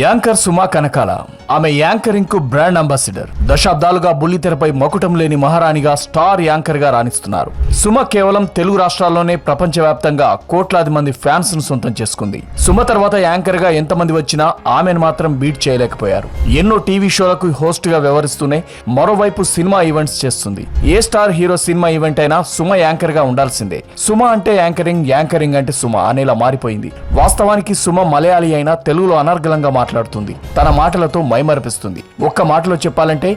Anchor సుమా కనకాల. ఆమె యాంకరింగ్కు brand ambassador. దశాబ్దాలుగా బుల్లితెరపై మకుటం లేని మహారాణిగా స్టార్ యాంకర్గా రాణిస్తున్నారు. సుమ కేవలం తెలుగు రాష్ట్రాల్లోనే ప్రపంచవ్యాప్తంగా కోట్లాది మంది ఫ్యాన్స్ను సొంతం చేసుకుంది. సుమ తర్వాత యాంకర్గా ఎంతమంది వచ్చినా ఆమెను మాత్రం బీట్ చేయలేకపోయారు. ఎన్నో టీవీ షోలకు హోస్ట్గా వ్యవహరిస్తూనే మరోవైపు సినిమా ఈవెంట్స్ చేస్తుంది. ఏ స్టార్ హీరో సినిమా ఈవెంట్ అయినా సుమ యాంకర్గా ఉండాల్సిందే. సుమ అంటే యాంకరింగ్ యాంకరింగ్ అంటే సుమ అనేలా మారిపోయింది. వాస్తవానికి సుమ మలయాళీ అయినా తెలుగులో అనర్గళంగా మాట్లాడుతుంది. తన మాటలతో మైమరపిస్తుంది. ఒక్క మాటలో చెప్పాలంటే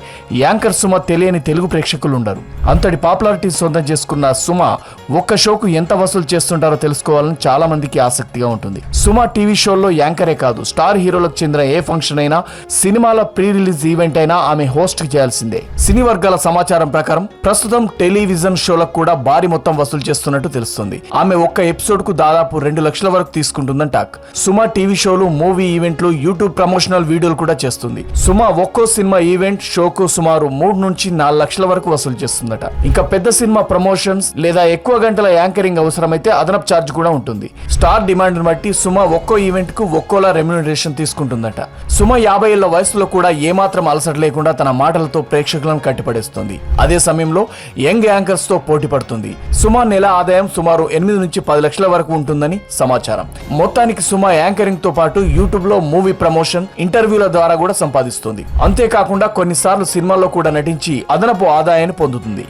యాంకర్ సుమ తెలియని తెలుగు ప్రేక్షకులు ఉండరు అంతటి పాపులారిటీ సొంతం చేసుకున్న సుమ ఒక్క షోకు ఎంత వసూలు చేస్తుంటారో తెలుసుకోవాలని చాలా మందికి ఆసక్తిగా ఉంటుంది. సుమ టీవీ షోల్లో యాంకరే కాదు స్టార్ హీరోలకు చెందిన ఏ ఫంక్షన్ అయినా సినిమాల ప్రీ రిలీజ్ ఈవెంట్ అయినా ఆమె హోస్ట్ చేయాల్సిందే. సినీ వర్గాల సమాచారం ప్రకారం ప్రస్తుతం టెలివిజన్ షోలకు కూడా భారీ మొత్తం వసూలు చేస్తున్నట్టు తెలుస్తుంది. ఆమె ఒక్క ఎపిసోడ్కు దాదాపు రెండు లక్షల వరకు తీసుకుంటుందని టాక్. సుమ టీవీ షోలు మూవీ ఈవెంట్లు యూట్యూబ్ ప్రమోషనల్ వీడియోలు కూడా చేస్తుంది. సుమ ఒక్కో సినిమా ఈవెంట్ షోకు సుమారు మూడు నుంచి నాలుగు లక్షల వరకు వసూలు చేస్తుందట. ఇంకా పెద్ద సినిమా ప్రమోషన్స్ లేదా ఎక్కువ గంటల యాంకరింగ్ అవసరమైతే అదనపు ఛార్జ్ కూడా ఉంటుంది. స్టార్ డిమాండ్ బట్టి సుమ ఒక్కో ఈవెంట్కు ఒక్కోలా రెమ్యునరేషన్ తీసుకుంటుందట. సుమ యాభై ఏళ్ళ వయసులో కూడా ఏమాత్రం అలసట లేకుండా తన మాటలతో ప్రేక్షకులను కట్టిపడేస్తుంది. అదే సమయంలో యంగ్ యాంకర్స్తో పోటీ పడుతుంది. సుమ నెల ఆదాయం సుమారు ఎనిమిది నుంచి పది లక్షల వరకు ఉంటుందని సమాచారం. మొత్తానికి సుమ యాంకరింగ్తో పాటు యూట్యూబ్లో మూవీ ప్రమోషన్ ఇంటర్వ్యూల ద్వారా కూడా సంపాదిస్తుంది. అంతేకాకుండా కొన్నిసార్లు సినిమాల్లో కూడా నటించి అదనపు ఆదాయాన్ని పొందుతుంది.